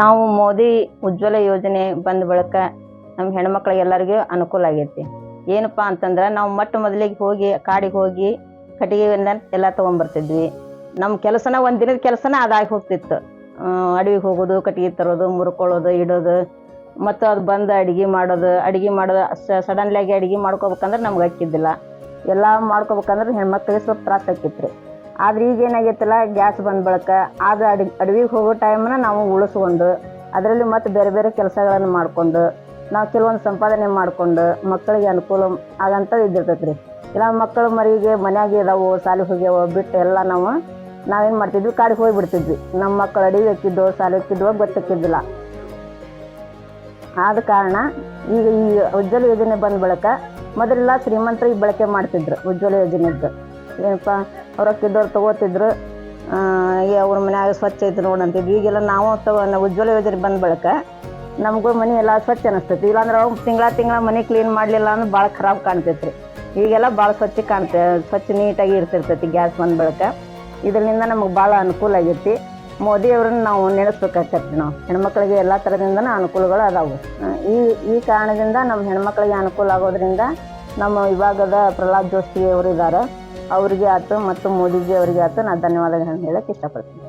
ನಾವು ಮೋದಿ ಉಜ್ವಲ ಯೋಜನೆ ಬಂದ ಬಳಿಕ ನಮ್ಮ ಹೆಣ್ಮಕ್ಳಿಗೆ ಎಲ್ಲರಿಗೂ ಅನುಕೂಲ ಆಗೈತಿ. ಏನಪ್ಪಾ ಅಂತಂದ್ರೆ ನಾವು ಮೊಟ್ಟ ಮೊದಲಿಗೆ ಹೋಗಿ ಕಾಡಿಗೆ ಹೋಗಿ ಕಟ್ಟಿಗೆಯಿಂದ ಎಲ್ಲ ತೊಗೊಂಬರ್ತಿದ್ವಿ. ನಮ್ಮ ಕೆಲಸನ ಒಂದು ದಿನದ ಕೆಲಸನ ಅದಾಗಿ ಹೋಗ್ತಿತ್ತು. ಅಡವಿಗೆ ಹೋಗೋದು, ಕಟ್ಟಿಗೆ ತರೋದು, ಮುರ್ಕೊಳ್ಳೋದು, ಇಡೋದು, ಮತ್ತು ಅದು ಬಂದು ಅಡುಗೆ ಮಾಡೋದು ಅಡುಗೆ ಮಾಡೋದು ಸಡನ್ಲಾಗಿ ಅಡುಗೆ ಮಾಡ್ಕೋಬೇಕಂದ್ರೆ ನಮ್ಗೆ ಹಾಕಿದ್ದಿಲ್ಲ ಎಲ್ಲ ಮಾಡ್ಕೋಬೇಕಂದ್ರೆ ಹೆಣ್ಮಕ್ಳಿಗೆ ಸ್ವಲ್ಪ ತ್ರಾಸ ಆಕಿತ್ತು ರೀ ಆದ್ರೆ ಈಗ ಏನಾಗೈತಲ್ಲ ಗ್ಯಾಸ್ ಬಂದ ಬಳಕ ಅದು ಅಡಿ, ಅಡವಿಗೆ ಹೋಗೋ ಟೈಮ್ನ ನಾವು ಉಳಿಸ್ಕೊಂಡು ಅದರಲ್ಲಿ ಮತ್ತೆ ಬೇರೆ ಬೇರೆ ಕೆಲಸಗಳನ್ನು ಮಾಡ್ಕೊಂಡು ನಾವು ಕೆಲವೊಂದು ಸಂಪಾದನೆ ಮಾಡ್ಕೊಂಡು ಮಕ್ಕಳಿಗೆ ಅನುಕೂಲ ಆಗಂತ ಇದ್ದಿರ್ತೈತೆ ರೀ ಇಲ್ಲ ಮಕ್ಕಳು ಮರಿಗೆ ಮನೆಯಾಗೆ ಇದಾವೆ ಸಾಲಿಗೆ ಹೋಗ್ಯಾವ, ಬಿಟ್ಟು ಎಲ್ಲ ನಾವು ನಾವೇನು ಮಾಡ್ತಿದ್ವಿ, ಕಾಡಿಗೆ ಹೋಗಿ ಬಿಡ್ತಿದ್ವಿ. ನಮ್ಮ ಮಕ್ಕಳು ಅಡಿಗೆ ಹಾಕಿದ್ದೋ ಸಾಲಿ ಹಾಕಿದ್ವೋ ಗೊತ್ತಾಕಿದ್ದಿಲ್ಲ ಆದ ಕಾರಣ ಈಗ ಈ ಉಜ್ವಲ ಯೋಜನೆ ಬಂದ ಬಳಿಕ ಮೊದಲೆಲ್ಲ ಶ್ರೀಮಂತರು ಈ ಬಳಕೆ ಮಾಡ್ತಿದ್ರು ಉಜ್ವಲ ಯೋಜನೆದ್ದು ಏನಪ್ಪ, ಅವ್ರ ಅಕ್ಕಿದ್ದವ್ರು ತಗೋತಿದ್ರು ಏ ಅವ್ರ ಮನ್ಯಾಗ ಸ್ವಚ್ಛ ಐತೆ ನೋಡಂತಿದ್ವಿ ಈಗೆಲ್ಲ ನಾವು ತಗೋ ಉಜ್ವಲ ಯೋಜನೆ ಬಂದ ಬಳಿಕ ನಮಗೂ ಮನೆ ಎಲ್ಲ ಸ್ವಚ್ಛ ಅನಿಸ್ತೈತಿ. ಇಲ್ಲಾಂದ್ರೆ ಅವ್ರು ತಿಂಗಳ ತಿಂಗಳ ಮನೆ ಕ್ಲೀನ್ ಮಾಡಲಿಲ್ಲ ಅಂದ್ರೆ ಭಾಳ ಖರಾಬ್ ಕಾಣ್ತೈತ್ರಿ. ಈಗೆಲ್ಲ ಭಾಳ ಸ್ವಚ್ಛ ಕಾಣ್ತೆ, ಸ್ವಚ್ಛ ನೀಟಾಗಿ ಇರ್ತಿರ್ತೈತಿ ಗ್ಯಾಸ್ ಬಂದ ಬಳಿಕ. ಇದರಿಂದ ನಮಗೆ ಭಾಳ ಅನುಕೂಲ ಆಗೈತಿ. ಮೋದಿ ಅವ್ರನ್ನ ನಾವು ನೆನೆಸ್ಬೇಕಾಗತ್ತೆ ನಾವು. ಹೆಣ್ಮಕ್ಳಿಗೆ ಎಲ್ಲ ಥರದಿಂದನೂ ಅನುಕೂಲಗಳು ಅದಾವು. ಈ ಈ ಕಾರಣದಿಂದ ನಮ್ಮ ಹೆಣ್ಮಕ್ಳಿಗೆ ಅನುಕೂಲ ಆಗೋದ್ರಿಂದ ನಮ್ಮ ವಿಭಾಗದ ಪ್ರಹ್ಲಾದ್ ಜೋಶಿ ಅವರು ಇದ್ದಾರೆ ಅವರಿಗೆ ಆಯ್ತು ಮತ್ತು ಮೋದಿಜಿ ಅವರಿಗೆ ಆಯ್ತು ನಾನು ಧನ್ಯವಾದಗಳನ್ನು ಹೇಳಕ್ಕೆ ಇಷ್ಟಪಡ್ತೀನಿ.